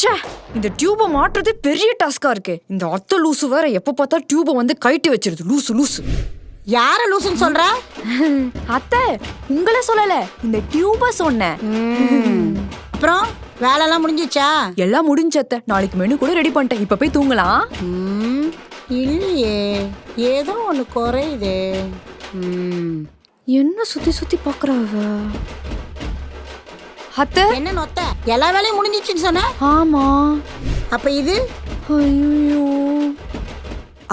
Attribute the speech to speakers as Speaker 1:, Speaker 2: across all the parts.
Speaker 1: ச்சே இந்த டியூபை மாட்டுறதே பெரிய டாஸ்கா இருக்கு. இந்த அத்தை லூசு வேற எப்ப பார்த்தா டியூபை வந்து கைட்டி வச்சிருது. லூசு லூசு.
Speaker 2: யார லூசுன்னு சொல்ற?
Speaker 1: அத்தை உங்களை சொல்லல. இந்த டியூபை சொன்னேன்.
Speaker 2: அப்புறம் வேலைலாம் முடிஞ்சிச்சா?
Speaker 1: எல்லாம் முடிஞ்ச அத்தை. நாளைக்கு மெனு கூட ரெடி பண்ணிட்டேன். இப்ப போய் தூங்கலாம்.
Speaker 2: இல்லையே. ஏதோ ஒண்ணு குறையுது.
Speaker 1: என்ன சுத்தி சுத்தி பாக்குறாவ அத்தை.
Speaker 2: என்ன நொத்த? எல்லா வேலையும் முடிஞ்சிச்சுன்னு சொன்ன?
Speaker 1: ஆமா.
Speaker 2: அப்ப இது?
Speaker 1: ஐயோ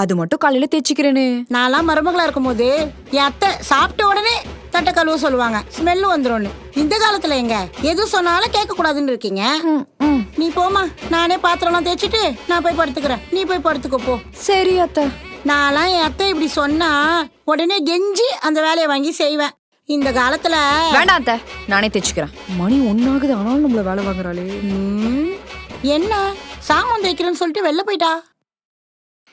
Speaker 1: அது மட்டும் காலையில தேய்ச்சிக்கிறேனே.
Speaker 2: நான்லாம் மருமகளா இருக்கும்போது என் அத்தை சாப்பிட்ட உடனே தட்டை கழுவ சொல்லுவாங்க. ஸ்மெல் வந்துரும்னு. இந்த காலத்துல எங்க? எது சொன்னாலும் கேட்க கூடாதுன்னு இருக்கீங்க. நீ போமா நானே பாத்திரம்லாம் தேய்ச்சிட்டு நான் போய் படுத்துக்கிறேன். நீ போய் படுத்துக்கோ போ.
Speaker 1: சரி அத்தை.
Speaker 2: நான்லாம் என் அத்தை இப்படி சொன்னா உடனே கெஞ்சி அந்த வேலையை வாங்கி செய்வேன். இந்த காலத்துல
Speaker 1: வேண்டாம் அத்தை நானே தேய்ச்சிக்கிறேன். மணி ஒன்னாகுது ஆனாலும் நம்மள வேலை வாங்குறாளே.
Speaker 2: ம், என்ன? சாமான் தேய்க்கிறேன்னு சொல்லிட்டு வெளில போயிட்டா?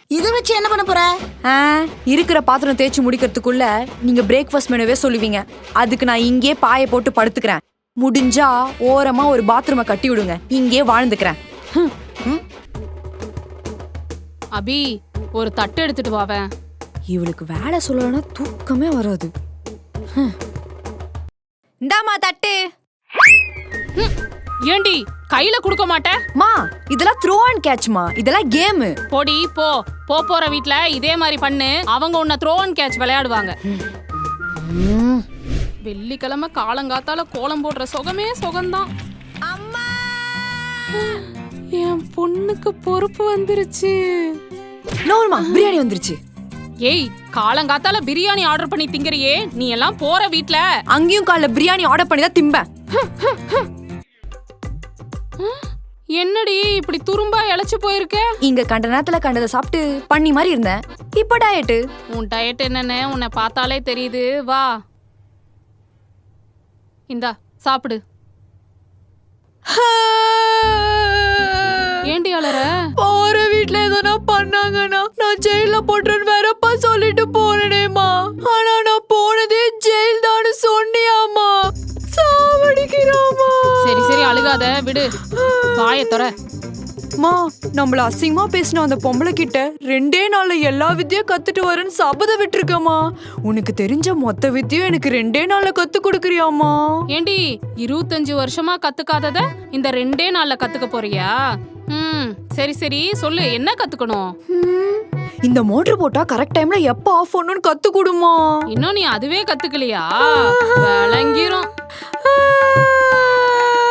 Speaker 2: இதை வச்சு என்ன பண்ண போற?
Speaker 1: ஆ, இருக்கிற பாத்திரம் தேய்ச்சி முடிக்கிறதுக்குள்ள நீங்க பிரேக்ஃபாஸ்ட் மெனுவே சொல்லுவீங்க. அதுக்கு நான் இங்கே பாயை போட்டு படுத்துக்கிறேன். முடிஞ்சா ஓரமா ஒரு பாத்ரூமை கட்டி விடுங்க. இங்கே வாழ்ந்துக்கிறேன். ஹம்.
Speaker 3: அபி ஒரு தட்டு எடுத்துட்டு வாவேன்.
Speaker 1: இவளுக்கு வேலை சொல்லலைன்னா தூக்கமே வராது. ஹம். இந்தாம்மா தட்டு.
Speaker 3: ஏண்டி கையில கொடுக்க மாட்டேன்
Speaker 1: மா இதெல்லாம் த்ரோ அண்ட் கேட்ச்மா இதெல்லாம் கேமு.
Speaker 3: போடி போ. போ போற வீட்ல இதே மாதிரி பண்ணு. அவங்க உன்னை த்ரோ அண்ட் கேட்ச் விளையாடுவாங்க. வெள்ளிக்கிழமை காலங்காத்தால கோலம் போடுற சுகமே சுகம்தான்.
Speaker 1: அம்மா!
Speaker 3: என் பொண்ணுக்கு பொறுப்பு வந்துருச்சு.
Speaker 1: நோர்மா பிரியாணி வந்துருச்சு.
Speaker 3: ஏய் காலங்காத்தால பிரியாணி ஆர்டர் பண்ணி திங்கறியே. நீ எல்லாம் போற வீட்ல.
Speaker 1: அங்கேயும் காலைல பிரியாணி ஆர்டர் பண்ணி தான் திம்பேன்.
Speaker 3: என்னடி இப்படி துரும்பா இழைச்சு போயிருக்க?
Speaker 1: இங்க கண்ட நேரத்துல கண்டதை சாப்பிட்டு பண்ணி மாதிரி இருந்தேன். இப்போ டயட்டு
Speaker 3: உன் டயட் என்னன்னு உன்னை பார்த்தாலே தெரியுது. வா. இந்தா சாப்பிடு. ஏண்டி அலற?
Speaker 1: போற வீட்ல எதனா பண்ணாங்கன்னா ஜெயில போட்டுறேன்னு வேறப்பா சொல்லிட்டு போனேனேமா ஆனா நான் போனதே ஜெயில் தானு சொன்னியாமா சாவடிக்கிறாமா
Speaker 3: சரி சரி அழுகாத விடு. வாயை தொற
Speaker 1: மா நம்மள அசிங்கமா பேசின அந்த பொம்பளை கிட்ட ரெண்டே நாள்ல எல்லா வித்தியும் கத்துட்டு வரேன்னு சபதம் விட்டுருக்கமா உனக்கு தெரிஞ்ச மொத்த வித்தியும் எனக்கு ரெண்டே நாள்ல கத்து கொடுக்குறியாமா
Speaker 3: ஏண்டி இருபத்தஞ்சு வருஷமா கத்துக்காதத இந்த ரெண்டே நாள்ல கத்துக்க போறியா? ம் சரி சரி சொல்லு என்ன கத்துக்கணும்?
Speaker 1: இந்த மோட்டர் போட்டா கரெக்ட் டைம்ல எப்ப ஆஃப் பண்ணணும்னு கத்து கொடுமா.
Speaker 3: இன்னும் நீ அதுவே கத்துக்கலையா? விளங்கிரும்.